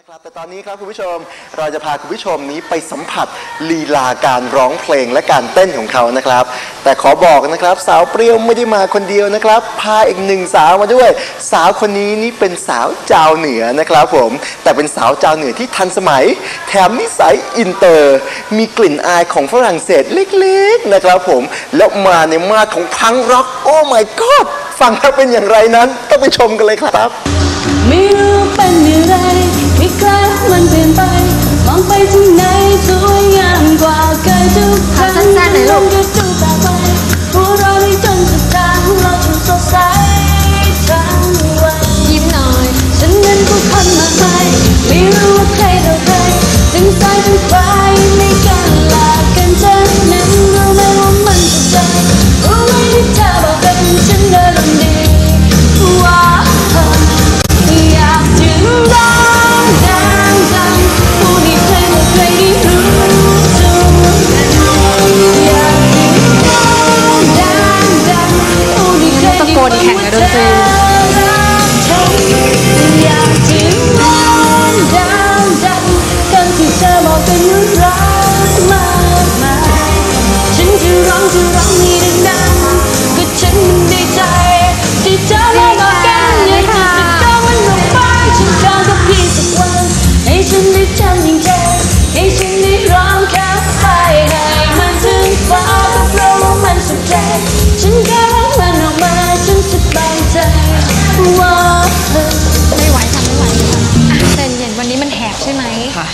นะครับแต่ตอนนี้ครับคุณผู้ชมเราจะพาคุณผู้ชมนี้ไปสัมผัสลีลาการร้องเพลงและการเต้นของเขานะครับ แต่ขอบอกนะครับสาวเปรี้ยวไม่ได้มาคนเดียวนะครับ พาอีกหนึ่งสาวมาด้วย สาวคนนี้นี่เป็นสาวเจ้าเหนือนะครับผม แต่เป็นสาวเจ้าเหนือที่ทันสมัย แถมนิสัยอินเตอร์ มีกลิ่นอายของฝรั่งเศสเล็กๆนะครับผมแล้วมาในมาของพังร็อกโอ้ my god ฟังแล้วเป็นอย่างไรนั้นต้องไปชมกันเลยครับ ไม่รู้เป็นอะไรไม่ กล้ามันเปลี่ยนไป มองไปที่ไหนสวยงามกว่าเคยทุกครั้งสั้นๆหน่อยลูกมันก็ดูแปลกไปหัวเราะไม่จนสุดทางเราช่างสดใสทั้งวันยิ้มหน่อย ฉันนั้นผู้คนมากมายไม่รู้ นจะร้องจะร้องให้ดังๆก็ฉันมันได้ใจที่เธอได้บอกกันอยากจะตะโกนมันออกไปฉันขอกับพี่สักวันให้ฉันได้ทำอย่างเธอให้ฉันได้ร้องแค่ไปให้มันถึงฟ้าก็เพราะว่ามันสุดใจฉันแค่ร้องมันออกมาฉันสบายใจว่าไม่ไหวค่ะไม่ไหวค่ะอะใจเย็นวันนี้มันแหบใช่ไหมค่ะ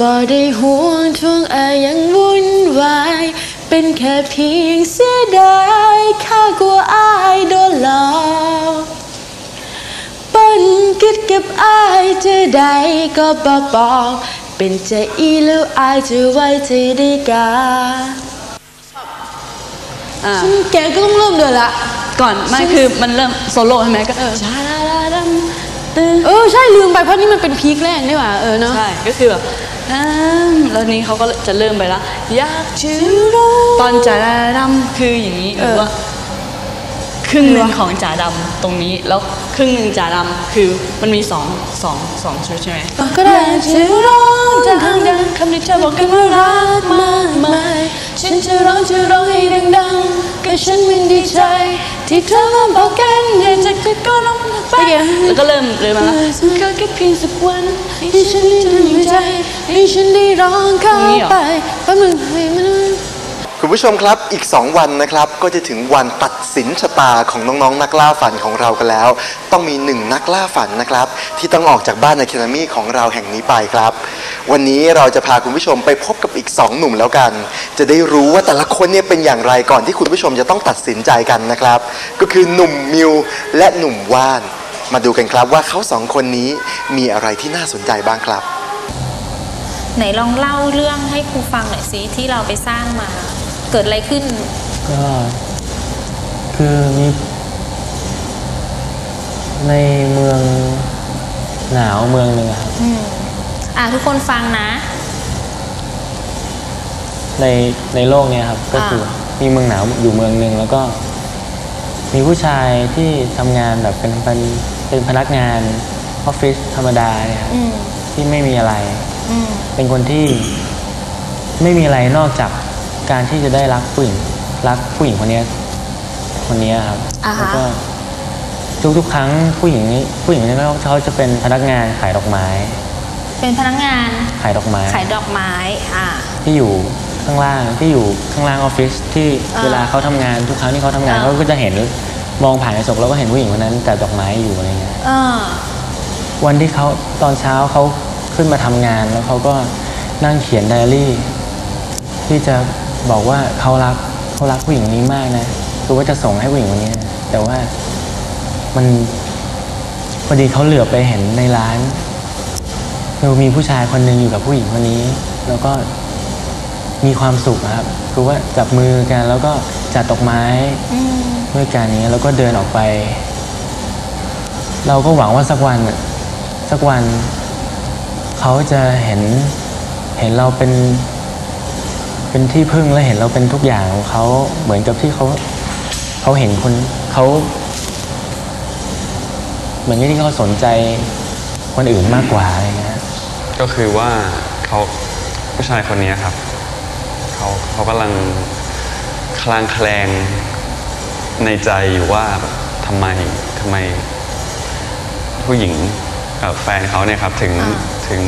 บ่ได้ห่วงทวงอายยังวุ่นวาย เป็นแค่เพียงเสียดายข้ากลัวอายโดนหลอกปั้นคิดกับอายจะได้ก็บ่บอกเป็นใจอีแล้วอายจะไว้ใจได้กาอ่าแกก็ต้องเริ่มเลยละก่อนไม่คือมันเริ่มโซโล่ใช่ไหมก็ชาลาลาดัมตึงเออใช่ลืมไปเพราะนี่มันเป็นพีคแรกนี่หว่าเออเนาะใช่ก็คือแบบ น้ำแล้วนี้เขาก็จะเริ่มไปแล้วอยากชื่อตอนจ่าดำคืออย่างนี้หรือว่าครึ่งหนึ่งของจ่าดำตรงนี้แล้วครึ่งหนึ่งจ่าดำคือมันมีสองสองสองชุดใช่ไหมก็ได้จะร้องจะดังดังคำที่เธอบอกกันว่ารักมากมายฉันจะร้องจะร้องให้ดังๆก็ฉันมันดีใจ ที่เธอมาบอกกันอยากจะก็ก็ร้องไปแล้วก็เริ่มเลยมาแล้วฉันก็แค่เพียงสักวันให้ฉันได้ทำในใจให้ฉันได้ร้องเข้าไปเพราะมึงให้มันคุณผู้ชมครับอีก 2 วันนะครับก็จะถึงวันตัดสินชะตาของน้องๆ นักล่าฝันของเรากันแล้ว ต้องมีหนึ่งนักล่าฝันนะครับ ที่ต้องออกจากบ้านอะคาเดมี่ของเราแห่งนี้ไปครับ วันนี้เราจะพาคุณผู้ชมไปพบกับอีก 2 หนุ่มแล้วกัน จะได้รู้ว่าแต่ละคนเนี่ยเป็นอย่างไรก่อนที่คุณผู้ชมจะต้องตัดสินใจกันนะครับ ก็คือหนุ่มมิวและหนุ่มว่าน มาดูกันครับว่าเขาสองคนนี้มีอะไรที่น่าสนใจบ้างครับ ไหนลองเล่าเรื่องให้ครูฟังหน่อยสิที่เราไปสร้างมา เกิดอะไรขึ้น ก็ คือมีในเมืองหนาวเมืองหนึ่งอะครับ อืม อะทุกคนฟังนะ ในในโลกเนี้ยครับ ก็คือมีเมืองหนาวอยู่เมืองหนึ่งแล้วก็ มีผู้ชายที่ทำงานแบบเป็นเป็นเป็นพนักงานออฟฟิศธรรมดาเนี่ยครับอืมที่ไม่มีอะไร อืมเป็นคนที่ไม่มีอะไรนอกจากการที่จะได้รักผู้หญิงรักผู้หญิงคนเนี้ยคนเนี้ยครับอ่าฮะแล้วก็ทุกๆครั้งผู้หญิงนี้ผู้หญิงนี้เขาเขาจะเป็นพนักงานขายดอกไม้ เป็นพนักงานขายดอกไม้ขายดอกไม้อ่าที่อยู่ข้างล่างที่อยู่ข้างล่างออฟฟิศที่อ่าเวลาเขาทำงานทุกครั้งที่เขาทำงานอ่าเขาก็จะเห็นมองผ่านกระจกแล้วก็เห็นผู้หญิงคนนั้นจัดดอกไม้อยู่อะไรเงี้ยเออวันที่เขาตอนเช้าเขาขึ้นมาทำงานแล้วเขาก็นั่งเขียนไดอารี่ ที่จะบอกว่าเขารักเขารักผู้หญิงคนนี้มากนะคือว่าจะส่งให้ผู้หญิงคนนี้นะแต่ว่ามันพอดีเขาเหลือบไปเห็นในร้าน คือมีผู้ชายคนหนึ่งอยู่กับผู้หญิงคนนี้ แล้วก็มีความสุขนะครับ คือว่าจับมือกันแล้วก็จัดดอกไม้ด้วยกันอย่างเงี้ยแล้วก็เดินออกไป เราก็หวังว่าสักวันน่ะสักวันเขาจะเห็นเห็นเราเป็นเป็นที่พึ่งและเห็นเราเป็นทุกอย่างของเขาเหมือนกับที่เขาเขาเห็นคนเขาเหมือนกับที่เขาสนใจคนอื่นมากกว่าอะไรเงี้ย ก็คือว่าเขาผู้ชายคนนี้ครับเขาเขากำลังคลางแคลงในใจอยู่ว่าแบบทำไมทำไมผู้หญิงกับแฟนเขาเนี่ยครับถึงถึง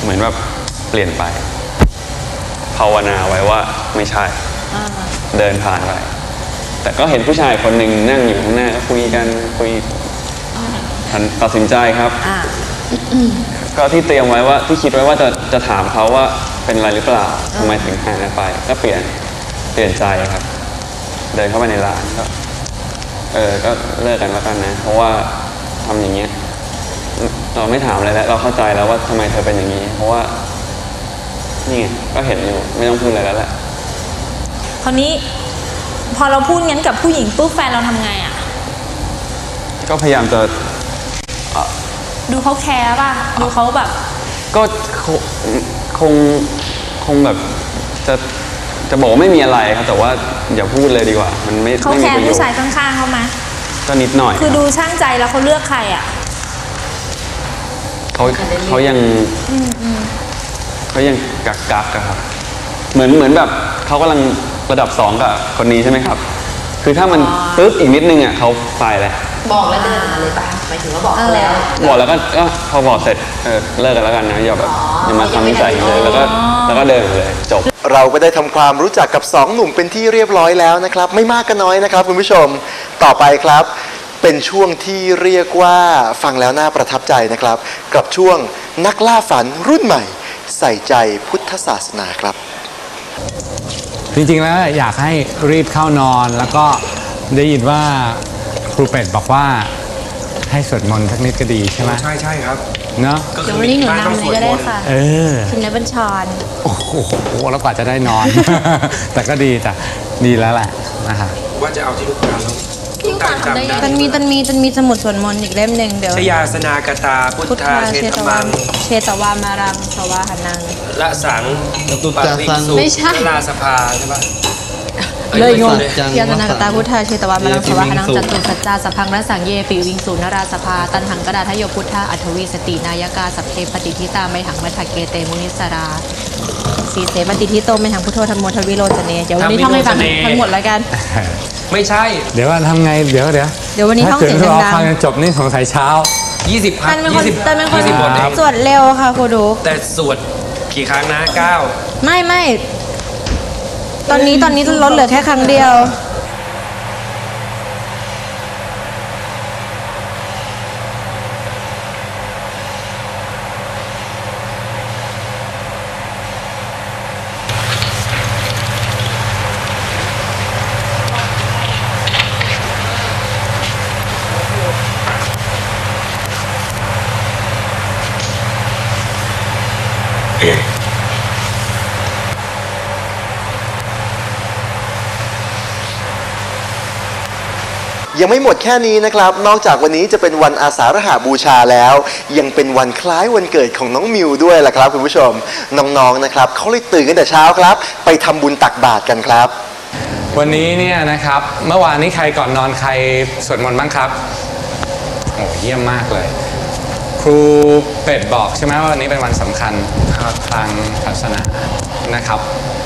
เหมือนแบบเปลี่ยนไป ภาวนาไว้ว่าไม่ใช่เดินผ่านไปแต่ก็เห็นผู้ชายคนหนึ่งนั่งอยู่ข้างหน้าก็คุยกันคุยตัดตัดสินใจครับอ่า ก็ที่เตรียมไว้ว่าที่คิดไว้ว่าจะจะถามเขาว่าเป็นอะไรหรือเปล่าทำไมถึงหายไป ก็เปลี่ยนเปลี่ยนใจครับ เดินเข้าไปในร้านก็เออก็เลิกกันแล้วกันนะ เพราะว่าทำอย่างเงี้ยเราไม่ถามอะไรแล้ว เราเข้าใจแล้วว่าทำไมเธอเป็นอย่างนี้ เพราะว่า นี่ไงก็เห็นอยู่ไม่ต้องพูดอะไรแล้วแหละคราวนี้ พอเราพูดงั้นกับผู้หญิงปุ๊บแฟนเราทำไงอะก็พยายามจะ ดูเขาแคร์ป่ะ ดูเขาแบบ ก็คงคงคงแบบจะจะบอกว่าไม่มีอะไรครับ แต่ว่าอย่าพูดเลยดีกว่า มันไม่เขาไม่แคมีร์ประโยผู้ชชายน์ข้างๆเขาไหมก็นิดหน่อยคือรับดูช่างใจแล้วเขาเลือกใครอะ เขาเขายังเขายังกักกักอะครับ เหมือนเหมือนแบบเขากำลังระดับสองกับคนนี้ใช่ไหมครับ คือถ้ามันปึ๊บอีกนิดนึงอะเขาไปแล้ว บอกแล้วเดินออกมาเลยปะหมายถึงว่าบอกเขาแล้ว บอกแล้วก็ก็พอบอกเสร็จเออเลิกกันแล้วกันนะอย่าแบบอย่ามาทำนิสัยอย่างนี้เลยแล้วก็แล้วก็เดินไปเลยจบ เราก็ได้ทำความรู้จักกับสองหนุ่มเป็นที่เรียบร้อยแล้วนะครับ ไม่มากก็น้อยนะครับคุณผู้ชมต่อไปครับ เป็นช่วงที่เรียกว่าฟังแล้วน่าประทับใจนะครับ กับช่วงนักล่าฝันรุ่นใหม่ ใส่ใจพุทธศาสนาครับ จริงๆแล้วอยากให้รีบเข้านอนแล้วก็ได้ยินว่าค รูเป็ดบอกว่าให้สวดมนต์สักนิดก็ดีใช่ไหมใช่ใช่ครับ เนาะก็เดี๋คืยวอวันนี้หนูบ้านต้องนำสเลวยดก็มได้นต์ค่ะเออคุณนายบัญชร โอ้โหแล้วกว่าจะได้นอน แต่ก็ดีจ้ะดีแล้วแหละนะคะว่าจะเอาที่ลูกตาลแล้วลูกตาลจำได้ตันมีตันมีตันมีสมุดสวดมนต์อีกเล่มหนึ่งเดี๋ยวชยาสนากตา พุทพุทธาธาเชเชตตมัวามงเชตวามารังสวาหานังละสังปาริกสุไม่ใช่ลาสภาใช่ปะ เลยงงเลยเทียนนากตาพุทธาเชตวามารังสวาหานังจัตุสัจจาสัพพังรัสสังเยปิวิงสูนราสภาตันหังกระดาทโยพุทธาอัทวีสตินายกาสัพเพปฏิทิตาไมหังมัทเกเตมุนิสราสีเสปฏิทิโตไมหังพุทโธธรรมโมทวิโรจเนเดี๋ยววันนี้ท่องให้ฟังทั้งหมดแล้วกัน ไม่ใช่ เดี๋ยวว่าทำไงเดี๋ยวเดี๋ยวเดี๋ยววันนี้ท่องถ้าเสีเกิยดงรอดังฟังจนจบนี่สงสัยเช้า20คๆรั้ตังนเป็นคน20ตันเป็นคน20บทเองสวดเร็วค่ะครูดุกแต่สวดกี่ครั้งนะ9ไม่ไม่ ตอนนี้ตอนนี้ลดเหลือแค่ครั้งเดียว ยังไม่หมดแค่นี้นะครับ นอกจากวันนี้จะเป็นวันอาสาฬหาบูชาแล้ว ยังเป็นวันคล้ายวันเกิดของน้องมิวด้วยล่ะครับคุณผู้ชมน้องๆนะครับเขาเลยตื่นกันแต่เช้าครับ ไปทำบุญตักบาตรกันครับ วันนี้เนี่ยนะครับเมื่อวานนี้ใครก่อนนอนใครสวดมนต์บ้างครับโอ้เยี่ยมมากเลย ครูเป็ดบอกใช่ไหมว่าวันนี้เป็นวันสำคัญทางศาสนานะครับ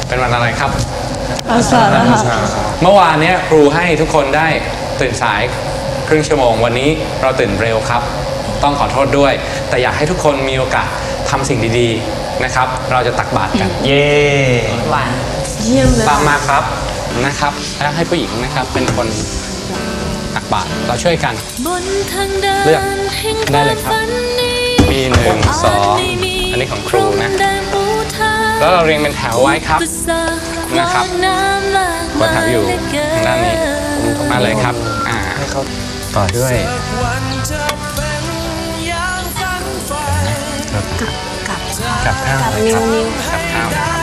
เป็นวันอะไรครับวอาสาแล้วค่ะเมื่อวานเนี้ยครูให้ทุกคนได้ ตื่นสายครึ่งชั่วโมง วันนี้เราตื่นเร็วครับ ต้องขอโทษด้วย แต่อยากให้ทุกคนมีโอกาสทำสิ่งดีๆนะครับ เราจะตักบาตรกัน เย่หวานเยี่ยมเลยตามมาครับนะครับแล้วให้ผู้หญิงนะครับเป็นคนตักบาตรเราช่วยกันบนทางเดินเลือกแห่งได้เลยครับฝันนี้มีหนึ่งสองอันนี้ของครูนะ แล้วเราเรียงเป็นแถวไว้ครับนะครับกดแถวอยู่ทางด้านนี้มาเลยครับอ่าต่อด้วยกับกับข้าวกับนิ้วนิ้วกับข้าว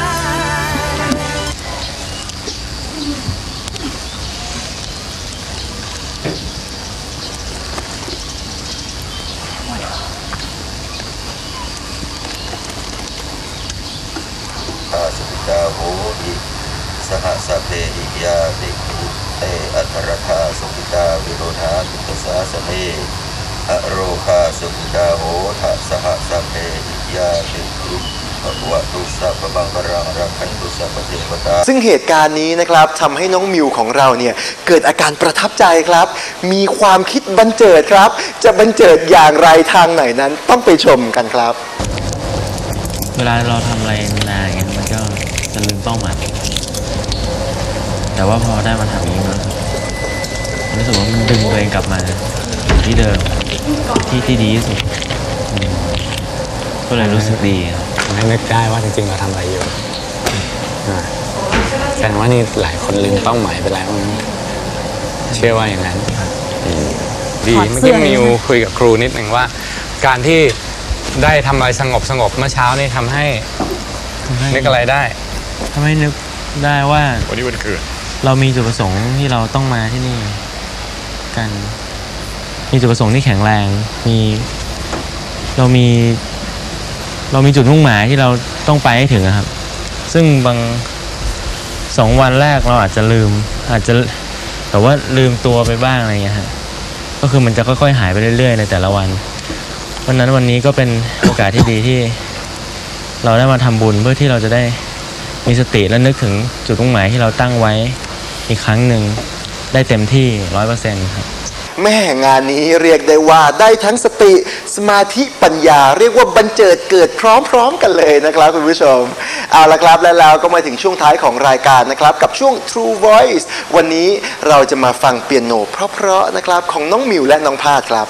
อาโหหิสหสเพหิยาติคุเตอัทรธาสุปิตาวิโรธาตุตสาสเนอโรคาสุปิตาโหทะสหสเพหิยาติคุวตุสัพบังกรังรักขันตุสัพเทวตาซึ่งเหตุการณ์นี้นะครับทำให้น้องมิวของเราเนี่ยเกิดอาการประทับใจครับ มีความคิดบันเจิดครับ จะบันเจิดอย่างไรทางไหนนั้นต้องไปชมกันครับ เวลาเราทำอะไรนา ก็จะลืมเป้าหมาย แต่ว่าพอได้มาทำอย่างนี้มันรู้สึกว่ามันดึงตัวเองกลับมาอยู่ที่เดิมที่ที่ดีที่สุดอืมก็เลยรู้สึกดีครับทำให้นึกได้ว่าจริงๆเราทำอะไรอยู่อ่าแสดงว่านี่หลายคนลืมเป้าหมายไปแล้วนะเชื่อว่าอย่างนั้นอืมดีถอดเมื่อเสื้กี้อเลยมิวคุยกับครูนิดหนึ่งว่า การที่ได้ทำอะไรสงบสงบๆเมื่อเช้านี่ทำให้นึกอะไรได้ ทำให้นึกได้ว่าวันนี้วันเกิดเรามีจุดประสงค์ที่เราต้องมาที่นี่กัน มีจุดประสงค์ที่แข็งแรง มีเรามี เรามีจุดมุ่งหมายที่เราต้องไปให้ถึงอะครับ ซึ่งบางสองวันแรกเราอาจจะลืม อาจจะแต่ว่าลืมตัวไปบ้างอะไรอย่างเงี้ยฮะก็คือมันจะค่อยๆหายไปเรื่อยๆในแต่ละวันวันนั้นวันนี้ก็เป็นโอกาสที่ดีที่ เราได้มาทำบุญเพื่อที่เราจะได้ มีสติและนึกถึงจุดมุ่งหมายที่เราตั้งไว้อีกครั้งหนึ่งได้เต็มที่ร้อยเปอร์เซ็นต์ครับแม่งานนี้เรียกได้ว่าได้ทั้งสติสมาธิปัญญา เรียกว่าบันเจิดเกิดพร้อมๆกันเลยนะครับคุณผู้ชม เอาละครับและแล้วก็มาถึงช่วงท้ายของรายการนะครับ กับช่วง True Voice วันนี้เราจะมาฟังเปียโนเพราะๆนะครับของน้องมิวและน้องพาดครับ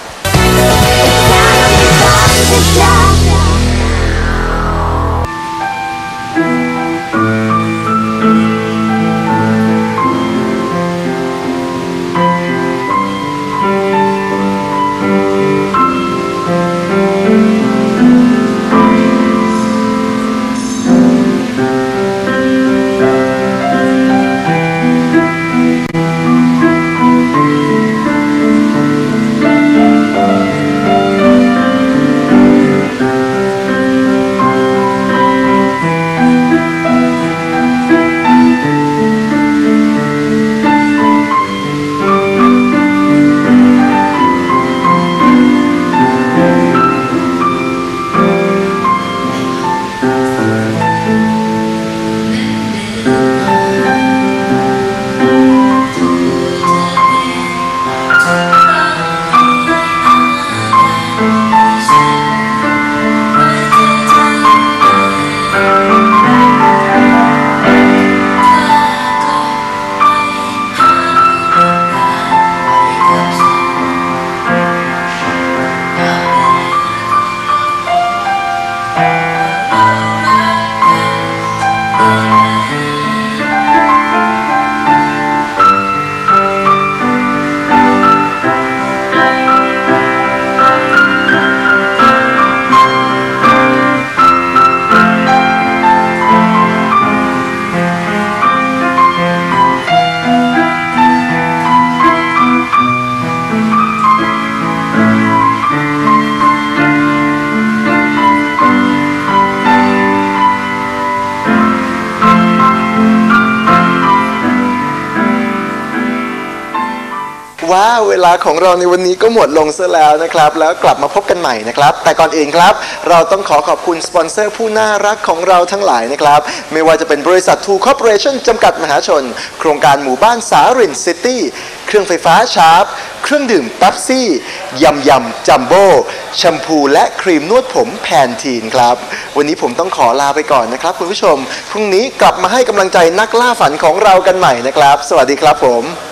「 เวลาของเราในวันนี้ก็หมดลงซะแล้วนะครับ แล้วกลับมาพบกันใหม่นะครับ แต่ก่อนอื่นครับ เราต้องขอขอบคุณสปอนเซอร์ผู้น่ารักของเราทั้งหลายนะครับ ไม่ว่าจะเป็นบริษัททูคอร์ปอเรชั่นจำกัดมหาชน โครงการหมู่บ้านสารินซิตี้เครื่องไฟฟ้าชาร์ปเครื่องดื่มเป๊ปซี่ยำยำจัมโบ้แชมพูและครีมนวดผมแพนทีนครับ วันนี้ผมต้องขอลาไปก่อนนะครับ คุณผู้ชม พรุ่งนี้กลับมาให้กำลังใจนักล่าฝันของเรากันใหม่นะครับ สวัสดีครับผม